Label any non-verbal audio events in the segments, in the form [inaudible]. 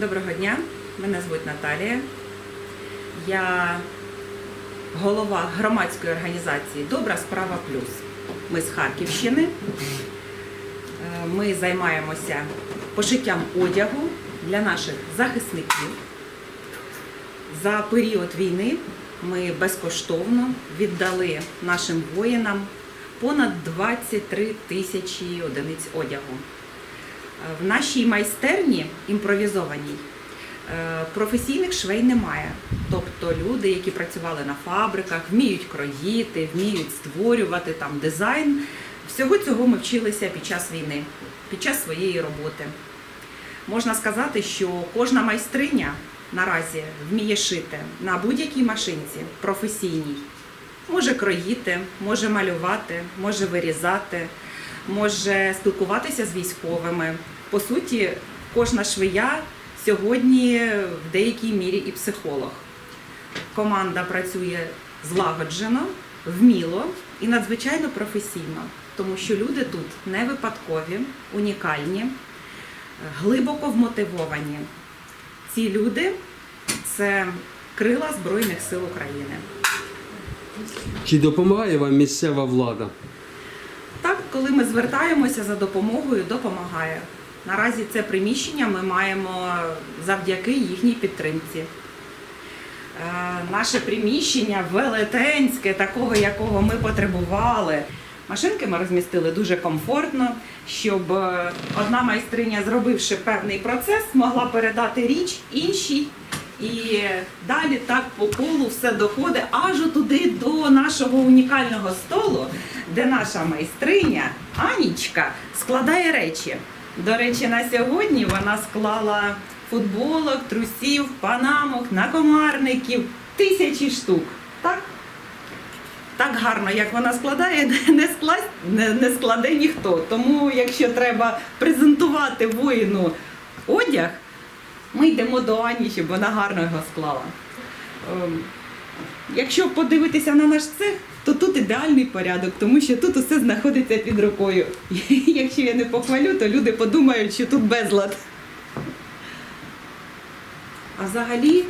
Доброго дня, мене звуть Наталія. Я голова громадської організації Добра справа плюс. Ми з Харківщини. Е, Ми займаємося пошиттям одягу для наших захисників. За період війни ми безкоштовно віддали нашим воїнам понад 23 тисячі одиниць одягу. В нашій майстерні імпровізованій е, професійних швей немає. Тобто люди, які працювали на фабриках, вміють кроїти, вміють створювати там дизайн. Всього цього ми вчилися під час війни, під час своєї роботи. Можна сказати, що кожна майстриня наразі вміє шити на будь-якій машинці професійній. Може кроїти, може малювати, може вирізати, може спілкуватися з військовими. По суті, кожна швея сьогодні в деякій мірі і психолог. Команда працює злагоджено, вміло і надзвичайно професійно, тому що люди тут не випадкові, унікальні, глибоко вмотивовані. Ці люди це крила Збройних сил України. Чи допомагає вам місцева влада? Ми звертаємося за допомогою, допомагає. Наразі це приміщення ми маємо завдяки їхній підтримці. Е, Наше приміщення велетенське, такого, якого ми потребували. Машинки ми розмістили дуже комфортно, щоб е, одна майстриня, зробивши певний процес, могла передати річ іншій. І далі так по колу все доходить аж туди до нашого унікального столу, де наша майстриня Анічка складає речі. До речі, на сьогодні вона склала футболок, трусів, панамок, накомарників, тисячі штук. Так? Так гарно, як вона складає, [laughs] не, скла... не, не складе ніхто. Тому, якщо треба презентувати воїну одяг, ми йдемо до Ані, щоб вона гарно його склала. Ем, Якщо подивитися на наш цех, то тут ідеальний порядок, тому що тут усе знаходиться під рукою. [laughs] Якщо я не похвалю, то люди подумають, що тут безлад. А взагалі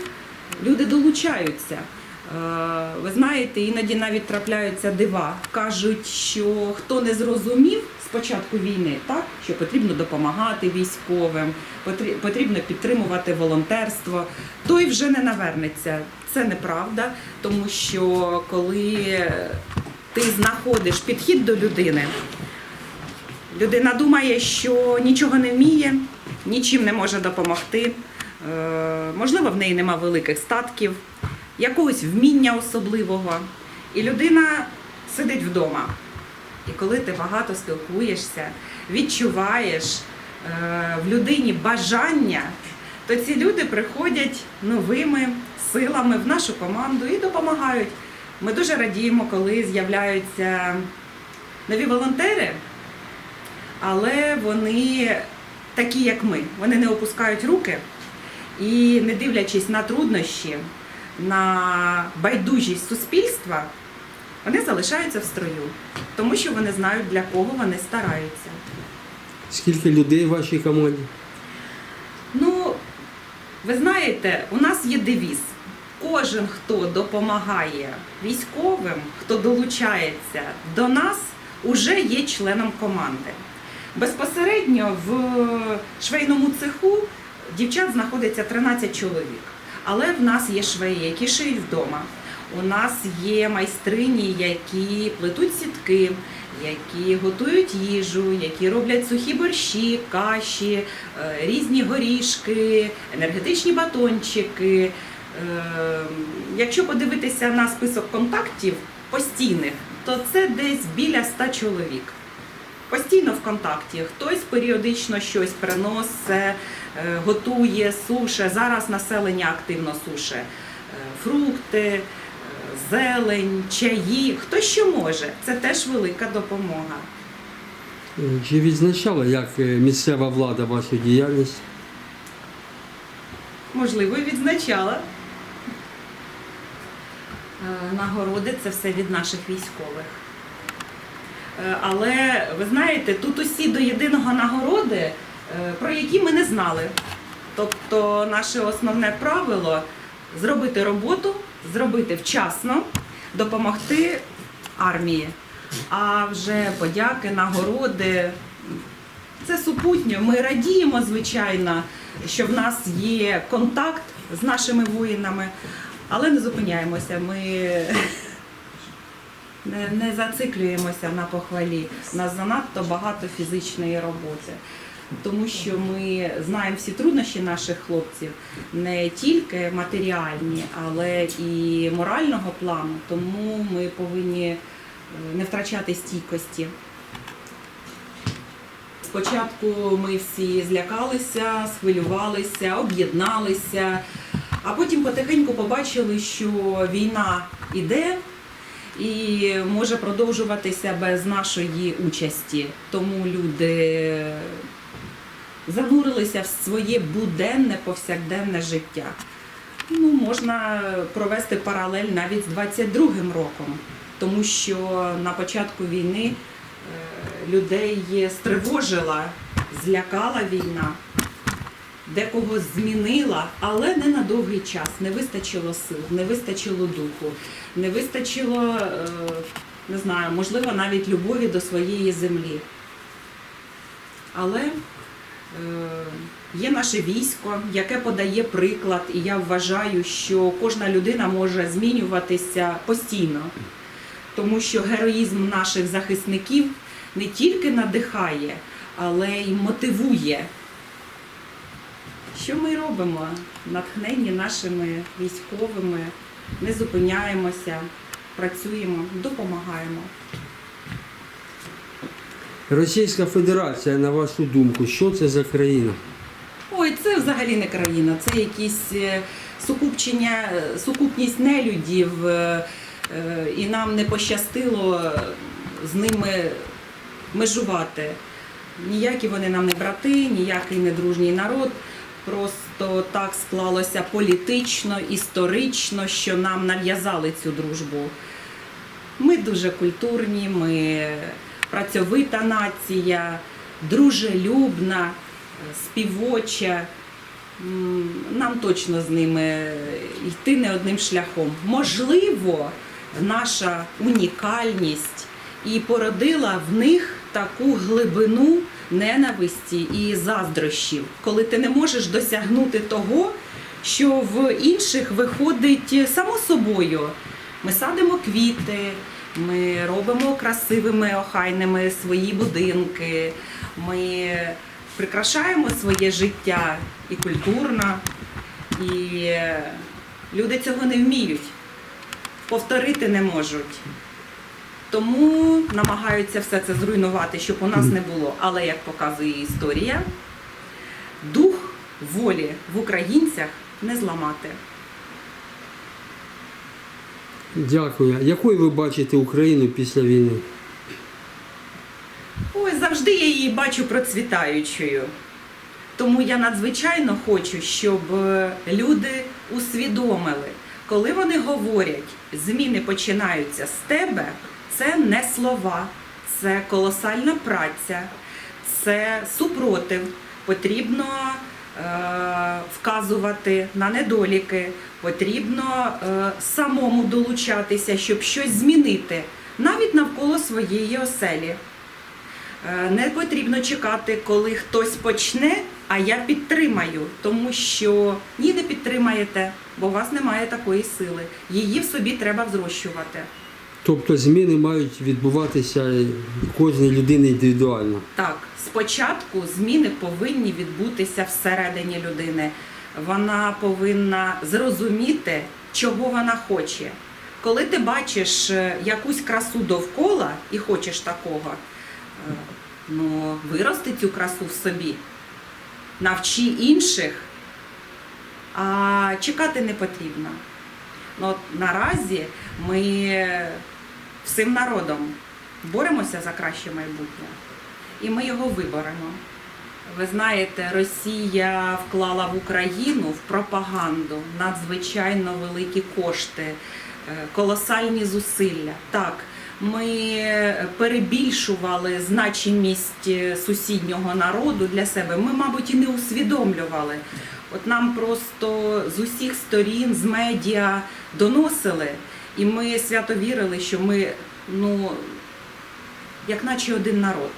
люди долучаються. Е, Ви знаєте, іноді навіть трапляються дива. Кажуть, що хто не зрозумів початку війни, так що потрібно допомагати військовим, потрібно підтримувати волонтерство, той вже не навернеться. Це неправда, тому що коли ти знаходиш підхід до людини, людина думає, що нічого не вміє, нічим не може допомогти. Е, Можливо, в неї нема великих статків, якогось вміння особливого. І людина сидить вдома. І коли ти багато спілкуєшся, відчуваєш е, в людині бажання, то ці люди приходять новими силами в нашу команду і допомагають. Ми дуже радіємо, коли з'являються нові волонтери, але вони такі, як ми. Вони не опускають руки і, не дивлячись на труднощі, на байдужість суспільства, вони залишаються в строю, тому що вони знають, для кого вони стараються. Скільки людей в вашій команді? Ну, ви знаєте, у нас є девіз. Кожен, хто допомагає військовим, хто долучається до нас, уже є членом команди. Безпосередньо в швейному цеху дівчат знаходиться 13 чоловік. Але в нас є швеї, які шиють вдома. У нас є майстрині, які плетуть сітки, які готують їжу, які роблять сухі борщі, каші, е, різні горішки, енергетичні батончики. Е, Якщо подивитися на список контактів постійних, то це десь біля 100 чоловік. Постійно в контакті. Хтось періодично щось приносить, е, готує, суше. Зараз населення активно суше фрукти, зелень, чаї. Хто що може. Це теж велика допомога. Е, Чи відзначала як е, місцева влада вашу діяльність? Можливо, відзначала. Е, Нагороди це все від наших військових. Але ви знаєте, тут усі до єдиного нагороди, про які ми не знали. Тобто, наше основне правило зробити роботу, зробити вчасно, допомогти армії. А вже подяки, нагороди це супутньо. Ми радіємо, звичайно, що в нас є контакт з нашими воїнами, але не зупиняємося. Ми не, не зациклюємося на похвалі. У нас занадто багато фізичної роботи. Тому що ми знаємо всі труднощі наших хлопців, не тільки матеріальні, але і морального плану. Тому ми повинні е, не втрачати стійкості. Спочатку ми всі злякалися, схвилювалися, об'єдналися, а потім потихеньку побачили, що війна іде і може продовжуватися без нашої участі. Тому люди занурилися в своє буденне повсякденне життя. Ну, можна провести паралель навіть з 22-м роком, тому що на початку війни е, людей стривожила, злякала війна, декого змінила, але не на довгий час. Не вистачило сил, не вистачило духу, не вистачило, е, не знаю, можливо, навіть любові до своєї землі. Але є наше військо, яке подає приклад, і я вважаю, що кожна людина може змінюватися постійно, тому що героїзм наших захисників не тільки надихає, але й мотивує. Що ми робимо? Натхнені нашими військовими, не зупиняємося, працюємо, допомагаємо. Російська Федерація, на вашу думку, що це за країна? Ой, це взагалі не країна, це якісь е, е, сукупність нелюдів, е, і нам не пощастило з ними межувати. Ніякі вони нам не брати, ніякий не дружній народ. Просто так склалося політично, історично, що нам нав'язали цю дружбу. Ми дуже культурні, ми працьовита нація, дружелюбна, співоча. Нам точно з ними йти не одним шляхом. Можливо, наша унікальність і породила в них таку глибину ненависті і заздрощів, коли ти не можеш досягнути того, що в інших виходить само собою. Ми садимо квіти, ми робимо красивими, охайними свої будинки, ми прикрашаємо своє життя і культурно, і люди цього не вміють, повторити не можуть. Тому намагаються все це зруйнувати, щоб у нас не було. Але як показує історія, дух волі в українцях не зламати. Дякую. Якою ви бачите Україну після війни? Ой, завжди я її бачу процвітаючою. Тому я надзвичайно хочу, щоб е, люди усвідомили, коли вони говорять, зміни починаються з тебе, це не слова, це колосальна праця, це супротив. Потрібно е, вказувати на недоліки, потрібно е, самому долучатися, щоб щось змінити, навіть навколо своєї оселі. Е, Не потрібно чекати, коли хтось почне, а я підтримаю, тому що ні, не підтримаєте, бо у вас немає такої сили. Її в собі треба взрощувати. Тобто зміни мають відбуватися кожній людини індивідуально. Так, спочатку зміни повинні відбутися всередині людини. Вона повинна зрозуміти, чого вона хоче. Коли ти бачиш е, якусь красу довкола і хочеш такого, е, ну вирости цю красу в собі, навчи інших, а чекати не потрібно. Ну, наразі ми всім народом боремося за краще майбутнє, і ми його виборемо. Ви знаєте, Росія вклала в Україну в пропаганду надзвичайно великі кошти, е, колосальні зусилля. Так, ми перебільшували значимість е, сусіднього народу для себе. Ми, мабуть, і не усвідомлювали. От нам просто з усіх сторін, з медіа доносили, і ми свято вірили, що ми, ну, як наче один народ.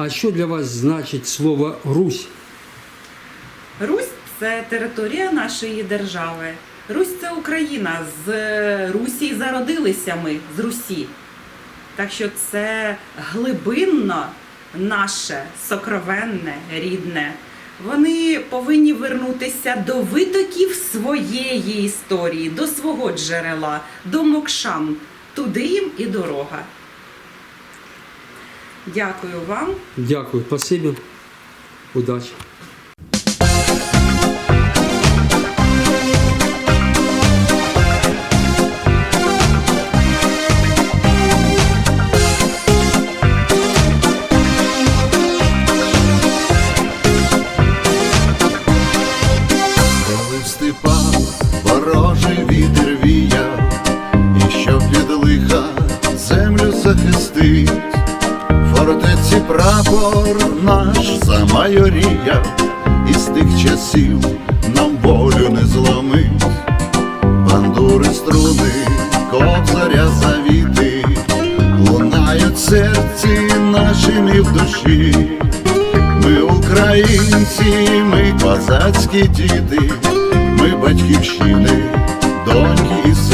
А що для вас значить слово Русь? Русь це територія нашої держави. Русь це Україна. З Русі зародилися ми з Русі. Так що це глибинно наше, сокровенне, рідне. Вони повинні вернутися до витоків своєї історії, до свого джерела, до Мокшам. Туди їм і дорога. Дякую вам. Дякую, спасибі. Удачі. Ворожий вітер віяв, і щоб від лиха землю захистить, фортеці прапор наш замайоріяв, і з тих часів нам волю не зломить, бандури струни, кобзаря завіти, лунають серці нашим і в душі. Ми українці, ми козацькі діти, ми батьківщини, доньки і.